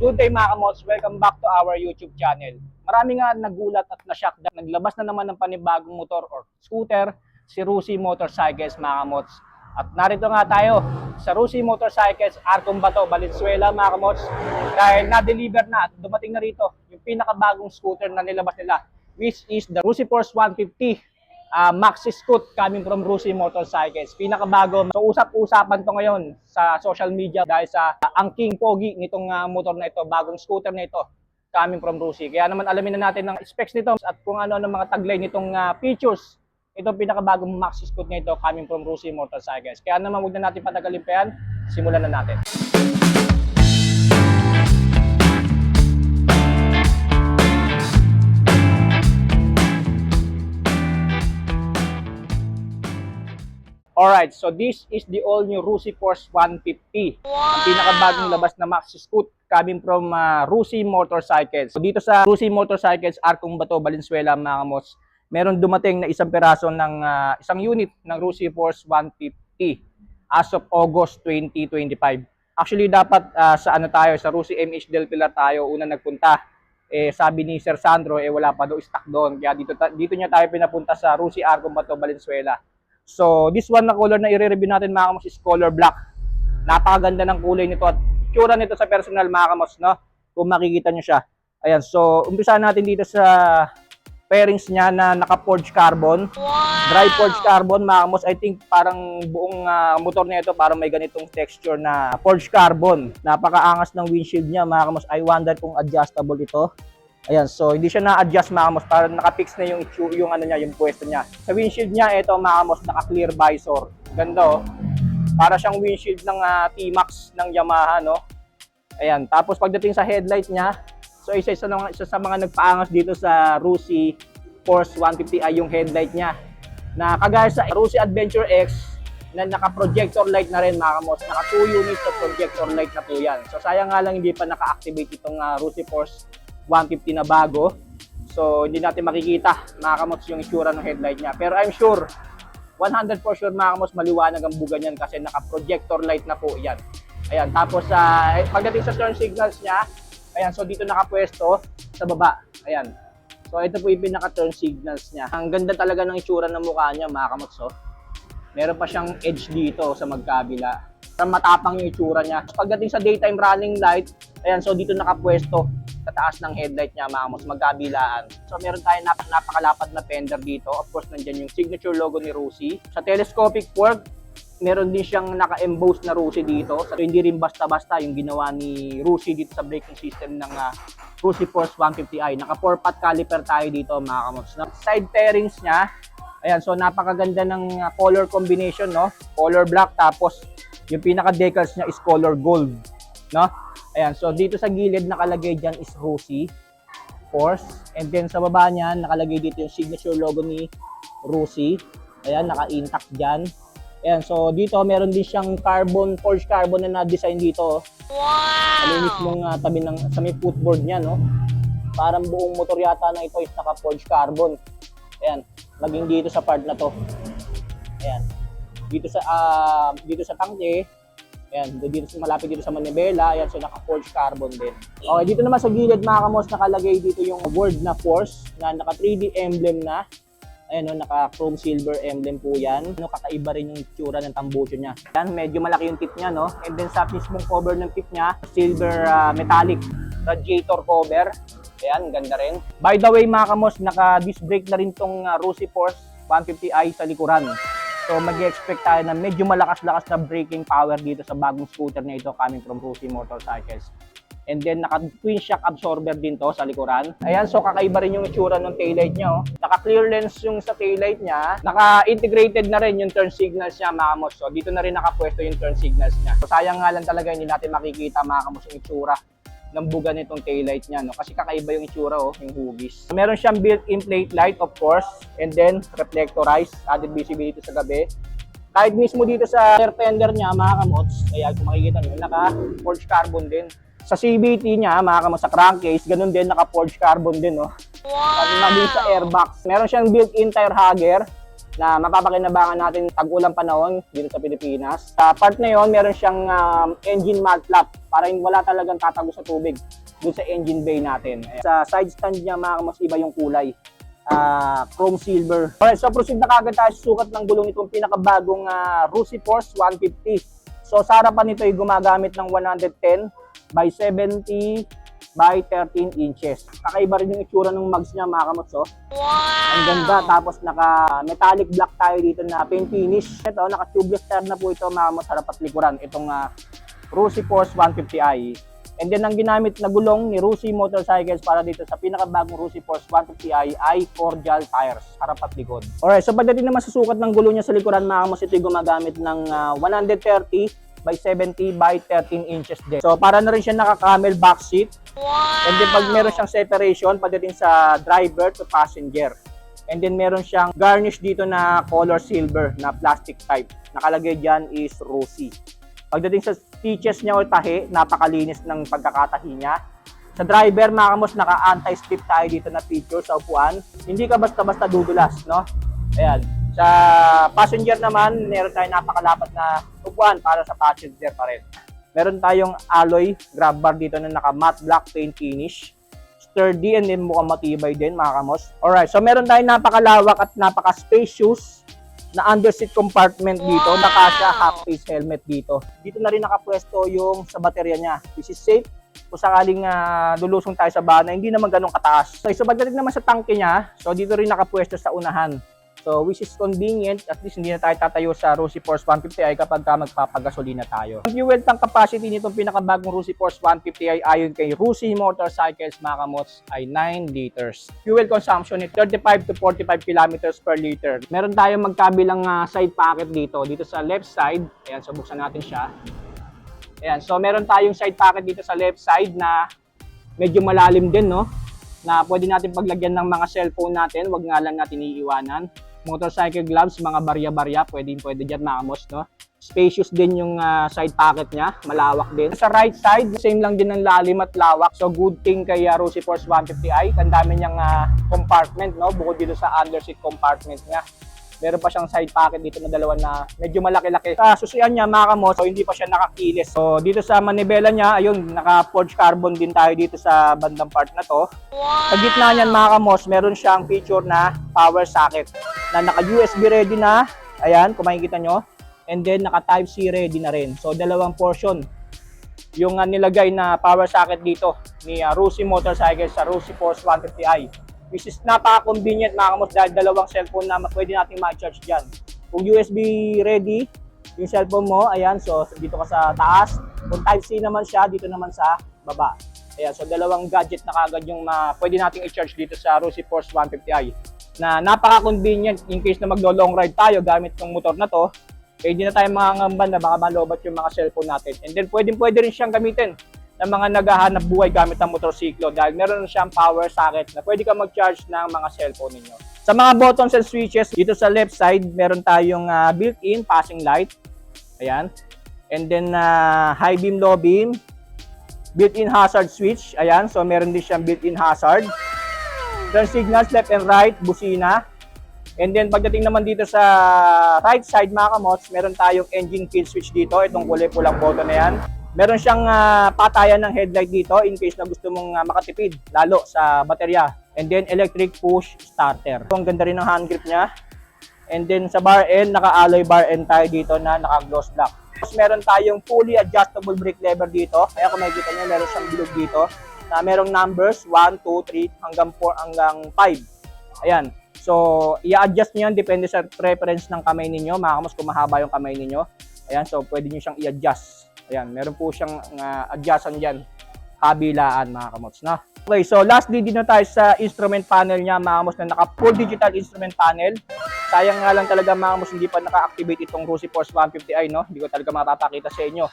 Good day mga kamots, welcome back to our YouTube channel. Marami nga nagulat at na-shock dahil naglabas na naman ng panibagong motor or scooter si Rusi Motorcycles mga kamots. At narito nga tayo sa Rusi Motorcycles, Arcon Bato, Valenzuela mga kamots. Dahil na-deliver na at dumating na rito yung pinakabagong scooter na nilabas nila which is the Rusi Force 150 uh, Maxi Scoot coming from Rusi Motorcycles. Pinakabago. So usap-usapan to ngayon sa social media dahil sa uh, ang king pogi nitong uh, motor na ito, bagong scooter na ito coming from Rusi. Kaya naman alamin na natin ng specs nito at kung ano ang mga taglay nitong uh, features itong pinakabagong Maxi Scoot na ito coming from Rusi Motorcycles. Kaya naman huwag na natin patagalin pa. Simulan na natin. Alright, so this is the all-new Rusi Force 150. Ang pinakabagong labas na Maxi Scoot coming from uh, Rusi Motorcycles. So dito sa Rusi Motorcycles, Arcong Bato, Valenzuela, mga kamos, meron dumating na isang peraso ng uh, isang unit ng Rusi Force 150 as of August 2025. Actually, dapat uh, sa ano tayo, sa Rusi MH Del Pilar tayo una nagpunta. Eh, sabi ni Sir Sandro, eh wala pa daw stock doon. Kaya dito, dito niya tayo pinapunta sa Rusi Arcong Bato, Valenzuela. So, this one na color na i-review natin mga kamos is color black. Napakaganda ng kulay nito at tsura nito sa personal mga kamos, no? Kung makikita nyo siya. Ayan, so umpisahan natin dito sa pairings niya na naka-forged carbon. Dry forged carbon, mga kamos. I think parang buong ah, motor na ito parang may ganitong texture na forged carbon. Napakaangas ng windshield niya, mga kamos. I wonder kung adjustable ito. Ayan, so hindi siya na-adjust mga kamos, parang nakapix na yung, yung ano niya, yung pwesto niya. Sa windshield niya, ito mga kamos, naka-clear visor. Ganda oh. Para siyang windshield ng ah, T-Max ng Yamaha, no? Ayan, tapos pagdating sa headlight niya, so isa, isa, ng- isa sa mga nagpaangas dito sa Rusi Force 150 ay yung headlight niya. Na kagaya sa Rusi Adventure X, na naka-projector light na rin mga kamos. Naka 2 units of projector light na po yan. So sayang nga lang hindi pa naka-activate itong uh, Rusi Force 150 na bago. So hindi natin makikita mga yung itsura ng headlight niya. Pero I'm sure 100 for sure mga maliwanag ang buga niyan kasi naka-projector light na po yan. Ayan, tapos sa pagdating sa turn signals niya, ayan, so dito nakapwesto sa baba. Ayan. So ito po yung pinaka-turn signals niya. Ang ganda talaga ng itsura ng mukha niya mga. Oh. Meron pa siyang edge dito sa magkabila. Parang matapang yung itsura niya. Pagdating sa daytime running light, ayan, so dito nakapwesto sa taas ng headlight niya, mga kamos, magkabilaan. So meron tayong nap napakalapad na fender dito. Of course, nandyan yung signature logo ni Rusi. Sa telescopic fork, meron din siyang naka-emboss na Rusi dito. So hindi rin basta-basta yung ginawa ni Rusi dito sa braking system ng uh, Rusi Force 150i. Naka 4-pot caliper tayo dito, mga kamos. No? Side pairings niya, ayan, so napakaganda ng uh, color combination, no? Color black, tapos yung pinaka-decals niya is color gold, no? Ayan, so dito sa gilid nakalagay dyan is Rusi Force. And then sa baba niyan, nakalagay dito yung signature logo ni Rusi. Ayan, naka-intact dyan. Ayan, so dito meron din siyang carbon, forged carbon na na-design dito. Wow! Ano mismong ah, tabi ng, sa may footboard niya, no? Parang buong motor yata na ito is naka-forged carbon. Ayan, maging dito sa part na to. Ayan. Dito sa ah, dito sa tangke, Ayan, dito sa malapit dito sa manibela, ayan, so naka-forged carbon din. Okay, dito naman sa gilid mga kamos, nakalagay dito yung word na force na naka 3D emblem na. Ayan, no, naka chrome silver emblem po yan. Ano, kakaiba rin yung tsura ng tambucho niya. Yan, medyo malaki yung tip niya, no? And then sa mismong cover ng tip niya, silver ah, metallic radiator cover. Ayan, ganda rin. By the way mga kamos, naka-disc brake na rin tong uh, Rusi Force 150i sa likuran. So mag-expect tayo na medyo malakas-lakas na braking power dito sa bagong scooter na ito coming from Rusi Motorcycles. And then naka twin shock absorber din to sa likuran. Ayan, so kakaiba rin yung itsura ng taillight niya. Oh. Naka clear lens yung sa taillight niya. Naka-integrated na rin yung turn signals niya mga kamos. So dito na rin nakapwesto yung turn signals niya. So sayang nga lang talaga hindi natin makikita mga kamos yung itsura ng buga nitong taillight niya no? Kasi kakaiba yung itsura oh yung hugis meron siyang built-in plate light of course and then reflectorized added visibility sa gabi. Kahit mismo dito sa rear fender niya mga kamots kaya kung makikita nyo naka forged carbon din. Sa CVT niya mga kamots sa crankcase ganun din naka forged carbon din no wow. maging sa airbox. Meron siyang built-in tire hugger na mapapakinabangan natin tag-ulang panahon dito sa Pilipinas. Sa part na yon, meron siyang um, engine mud flap para wala talagang tatago sa tubig dun sa engine bay natin. Sa side stand niya, mga kamos, iba yung kulay. Ah, chrome silver. Alright, so proceed na kagad tayo sa sukat ng gulong nitong pinakabagong uh, Rusi Force 150. So sa harapan nito ay gumagamit ng 110 by 70 by 13 inches. Kakaiba rin yung itsura ng mugs niya mga kamots. Oh. Ang ganda. Tapos naka metallic black tayo dito na paint finish. Ito, naka tubeless tire na po ito mga kamots harap at likuran. Itong uh, Rusi Force 150i. And then ang ginamit na gulong ni Rusi Motorcycles para dito sa pinakabagong Rusi Force 150i ay cordial tires, harap at likod. Alright, so pagdating naman sa sukat ng gulong niya sa likuran, mga kamos, ito gumagamit ng ah, 130 by 70 by 13 inches din. So para na rin siya naka-camel back seat. And then pag meron siyang separation pagdating sa driver to passenger. And then meron siyang garnish dito na color silver na plastic type. Nakalagay dyan is rosy. Pagdating sa stitches niya o tahi, napakalinis ng pagkakatahi niya. Sa driver, mga kamos, naka anti-slip tayo dito na feature sa upuan. Hindi ka basta-basta dudulas, no? Ayan. Sa passenger naman, meron tayong napakalapat na upuan para sa passenger pa rin. Meron tayong alloy grab bar dito na naka matte black paint finish. Sturdy and then mukhang matibay din mga kamos. Alright, so meron tayong napakalawak at napaka-spacious na underseat compartment dito. Nakasya half-face helmet dito. Dito na rin nakapwesto yung sa baterya niya. This is safe kung sakaling ah, lulusong tayo sa bana, hindi naman ganun kataas. So, so pagdating naman sa tangke niya, so dito rin nakapwesto sa unahan. So, which is convenient, at least hindi na tayo tatayo sa Rusi Force 150i kapag ka magpapagasolina tayo. Ang fuel tank capacity nitong pinakabagong Rusi Force 150i ayon kay Rusi Motorcycles mga kamots ay 9 liters. Fuel consumption ni 35 to 45 kilometers per liter. Meron tayong magkabilang ah, side pocket dito. Dito sa left side, ayan, so buksan natin siya. Ayan, so meron tayong side pocket dito sa left side na medyo malalim din, no? Na pwede natin paglagyan ng mga cellphone natin, wag nga lang natin iiwanan. Motorcycle gloves, mga barya-barya, pwede pwede dyan mga kamos, no? Spacious din yung ah, side pocket niya, malawak din. Sa right side, same lang din ang lalim at lawak. So good thing kay uh, Rusi Force 150i, ang dami niyang ah, compartment, no? Bukod dito sa underseat compartment niya meron pa siyang side pocket dito na dalawa na medyo malaki-laki. Sa susian niya mga kamos, so hindi pa siya nakakilis. So dito sa manibela niya, ayun, naka-forged carbon din tayo dito sa bandang part na to. Sa gitna niyan mga kamos, meron siyang feature na power socket na naka-USB ready na. Ayan, kung makikita nyo. And then naka Type-C ready na rin. So dalawang portion yung uh, nilagay na power socket dito ni uh, Rusi Motorcycles sa Rusi Force 150i which is napaka-convenient mga kamos dahil dalawang cellphone na pwede nating ma-charge dyan. Kung USB ready, yung cellphone mo, ayan, so dito ka sa taas. Kung Type-C naman siya, dito naman sa baba. Ayan, so dalawang gadget na kagad yung ma pwede nating i-charge dito sa Rusi Force 150i na napaka-convenient in case na maglo-long ride tayo gamit ng motor na to, eh hindi na tayo mangangamba na baka malobat yung mga cellphone natin. And then pwede pwede rin siyang gamitin ng mga naghahanap buhay gamit ng motorsiklo dahil meron siyang power socket na pwede ka mag-charge ng mga cellphone ninyo. Sa mga buttons and switches, dito sa left side, meron tayong ah, built-in passing light. Ayan. And then ah, high beam, low beam. Built-in hazard switch. Ayan. So meron din siyang built-in hazard. Turn signals left and right, busina. And then pagdating naman dito sa right side mga kamots, meron tayong engine kill switch dito. Itong kulay pulang button na yan. Meron siyang ah, patayan ng headlight dito in case na gusto mong ah, makatipid lalo sa baterya. And then electric push starter. So, ang ganda rin ng hand grip niya. And then sa bar end, naka-alloy bar end tayo dito na naka-gloss black. Tapos meron tayong fully adjustable brake lever dito. Kaya kung makikita niyo, meron siyang bilog dito na merong numbers 1, 2, 3 hanggang 4 hanggang 5. Ayan. So, i-adjust niyo yan depende sa preference ng kamay ninyo. Mga kamos, kung mahaba yung kamay ninyo. Ayan, so pwede niyo siyang i-adjust. Ayan, meron po siyang uh, adjustan dyan. Kabilaan, mga kamots, no? Okay, so lastly, dito tayo sa instrument panel niya, mga kamos, na naka full digital instrument panel. Sayang nga lang talaga, mga kamos, hindi pa naka-activate itong Rusi Force 150i, no? Hindi ko talaga mapapakita sa inyo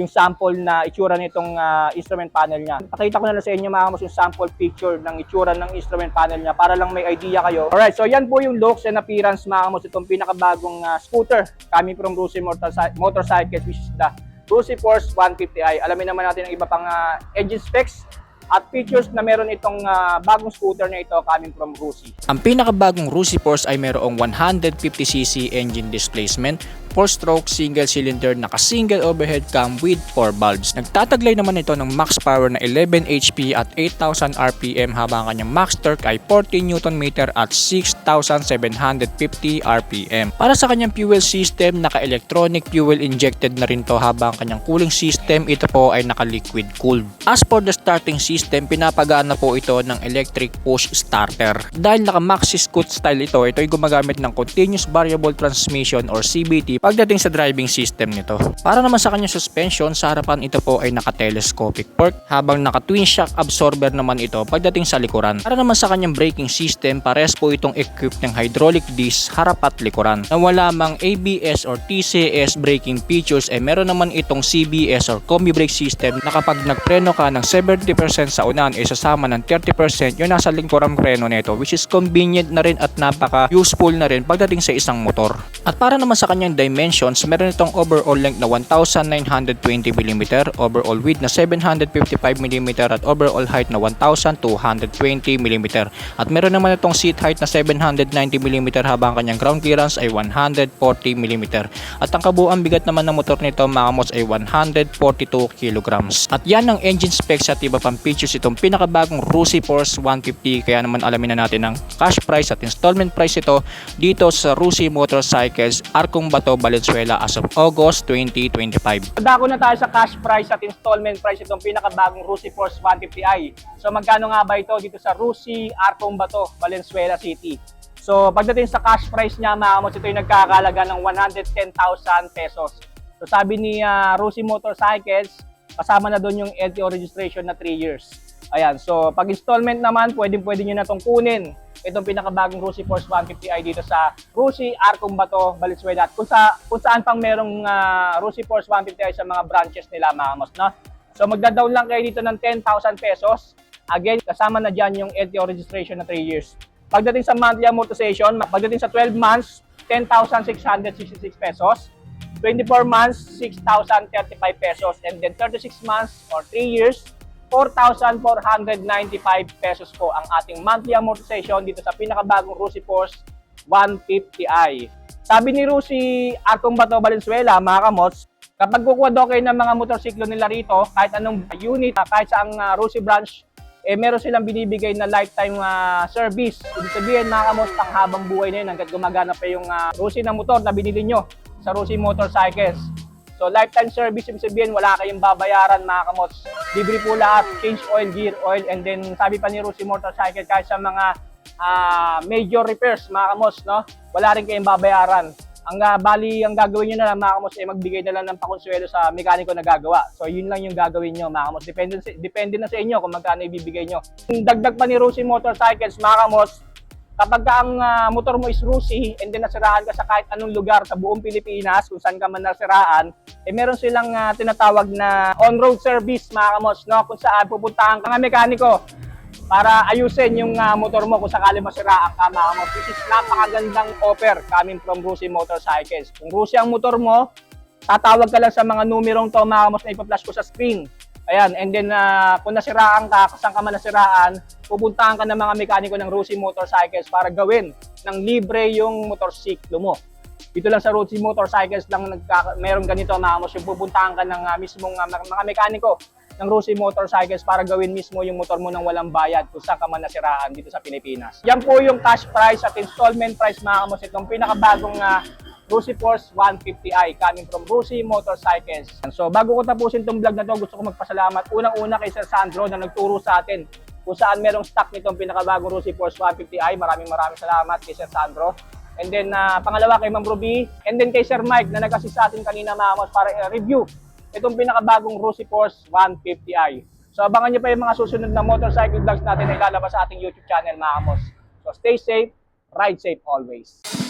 yung sample na itsura nitong ah, instrument panel niya. Pakita ko na lang sa inyo mga kamos yung sample picture ng itsura ng instrument panel niya para lang may idea kayo. Alright, so yan po yung looks and appearance mga kamos itong pinakabagong ah, scooter coming from Rusi Motorcy- Motorcycles which is the Rusi Force 150i. Alamin naman natin ang iba pang ah, engine specs at features na meron itong ah, bagong scooter na ito coming from Rusi. Ang pinakabagong Rusi Force ay mayroong 150cc engine displacement, 4-stroke single cylinder naka single overhead cam with 4 valves. Nagtataglay naman ito ng max power na 11 HP at 8000 RPM habang kanyang max torque ay 40 Nm at 6750 RPM. Para sa kanyang fuel system, naka-electronic fuel injected na rin to habang kanyang cooling system ito po ay naka-liquid cooled. As for the starting system, pinapagana po ito ng electric push starter. Dahil naka-maxi scoot style ito, ito ay gumagamit ng continuous variable transmission or CVT pagdating sa driving system nito. Para naman sa kanyang suspension, sa harapan ito po ay naka-telescopic fork habang naka-twin shock absorber naman ito pagdating sa likuran. Para naman sa kanyang braking system, pares po itong equipped ng hydraulic disc harap at likuran. Na wala mang ABS or TCS braking features ay meron naman itong CBS or combi brake system na kapag nagpreno ka ng 70% sa unahan ay sasama ng 30% yung nasa likuran preno nito which is convenient na rin at napaka useful na rin pagdating sa isang motor. At para naman sa kanyang dimensions, meron itong overall length na 1,920mm, overall width na 755mm at overall height na 1,220mm. At meron naman itong seat height na 790mm habang kanyang ground clearance ay 140mm. At ang kabuuan bigat naman ng motor nito mga ay 142 kg. At yan ang engine specs at iba pang features itong pinakabagong Rusi Force 150 kaya naman alamin na natin ang cash price at installment price ito dito sa Rusi Motorcycles Arcong Bato, Valenzuela as of August 2025. Dako na tayo sa cash price at installment price itong pinakabagong Rusi Force 150i. So magkano nga ba ito dito sa Rusi, Arcong Bato, Valenzuela City? So pagdating sa cash price niya, mga kamos, ito yung nagkakalaga ng 110,000 pesos. So sabi ni ah, Rusi Motorcycles, kasama na doon yung LTO registration na 3 years. Ayan, so pag installment naman, pwedeng pwede nyo na itong kunin. Itong pinakabagong Rusi Force 150i dito sa Rusi, Arcong Bato, kung, sa, kung saan pang merong ah, Rusi Force 150i sa mga branches nila, mga kamos, no? So magda-down lang kayo dito ng 10,000 pesos. Again, kasama na dyan yung LTO registration na 3 years. Pagdating sa monthly amortization, pagdating sa 12 months, 10,666 pesos. 24 months, 6,035 pesos. And then 36 months or 3 years, 4,495 pesos po ang ating monthly amortization dito sa pinakabagong Rusi Force 150i. Sabi ni Rusi Arcong Bato Valenzuela, mga kamots, kapag kukuha daw kayo ng mga motorsiklo nila rito, kahit anong unit, kahit sa ang uh, Rusi branch, eh meron silang binibigay na lifetime ah, service. Ibig sabihin mga kamots, ang habang buhay na yun hanggat gumagana pa yung uh, Rusi na motor na binili nyo sa Rusi Motorcycles. So lifetime service, ibig sabihin wala kayong babayaran mga kamots. Libre po lahat, change oil, gear oil, and then sabi pa ni Rusi Motorcycle kahit sa mga ah, major repairs mga kamots, no? wala rin kayong babayaran. Ang ah, bali, ang gagawin nyo na lang mga kamos ay magbigay na lang ng pakonsuelo sa mekaniko na gagawa. So yun lang yung gagawin nyo mga kamos. Depende, depende na sa inyo kung magkano ibibigay nyo. Dagdag pa ni Rusi Motorcycles mga kamos, kapag ka ang ah, motor mo is Rusi and then nasiraan ka sa kahit anong lugar sa buong Pilipinas, kung saan ka man nasiraan, eh meron silang ah, tinatawag na on-road service mga kamos, no? kung saan pupuntahan ka nga mekaniko para ayusin yung ah, motor mo kung sakali masiraan ka mga kamos. This is napakagandang offer coming from Rusi Motorcycles. Kung Rusi ang motor mo, tatawag ka lang sa mga numerong to mga kamos na ipa-flash ko sa screen. Ayan, and then ah, kung nasiraan ka, saan ka man nasiraan, pupuntahan ka ng mga mekaniko ng Rusi Motorcycles para gawin ng libre yung motorsiklo mo. Dito lang sa Rusi Motorcycles lang nagka, meron ganito mga kamos, yung pupuntahan ka ng ah, mismong mga mga mekaniko ng Rusi Motorcycles para gawin mismo yung motor mo ng walang bayad kung saan ka man nasiraan dito sa Pilipinas. Yan po yung cash price at installment price mga kamos. Itong pinakabagong uh, Rusi Force 150i coming from Rusi Motorcycles. So bago ko tapusin itong vlog na to, gusto ko magpasalamat unang-una kay Sir Sandro na nagturo sa atin kung saan merong stock nitong pinakabagong Rusi Force 150i. Maraming maraming salamat kay Sir Sandro. And then uh, pangalawa kay Ma'am Ruby. And then kay Sir Mike na nag-assist sa atin kanina mga kamos para i-review itong pinakabagong Rusi Force 150i. So abangan nyo pa yung mga susunod na motorcycle vlogs natin na ilalabas sa ating YouTube channel mga. So stay safe, ride safe always.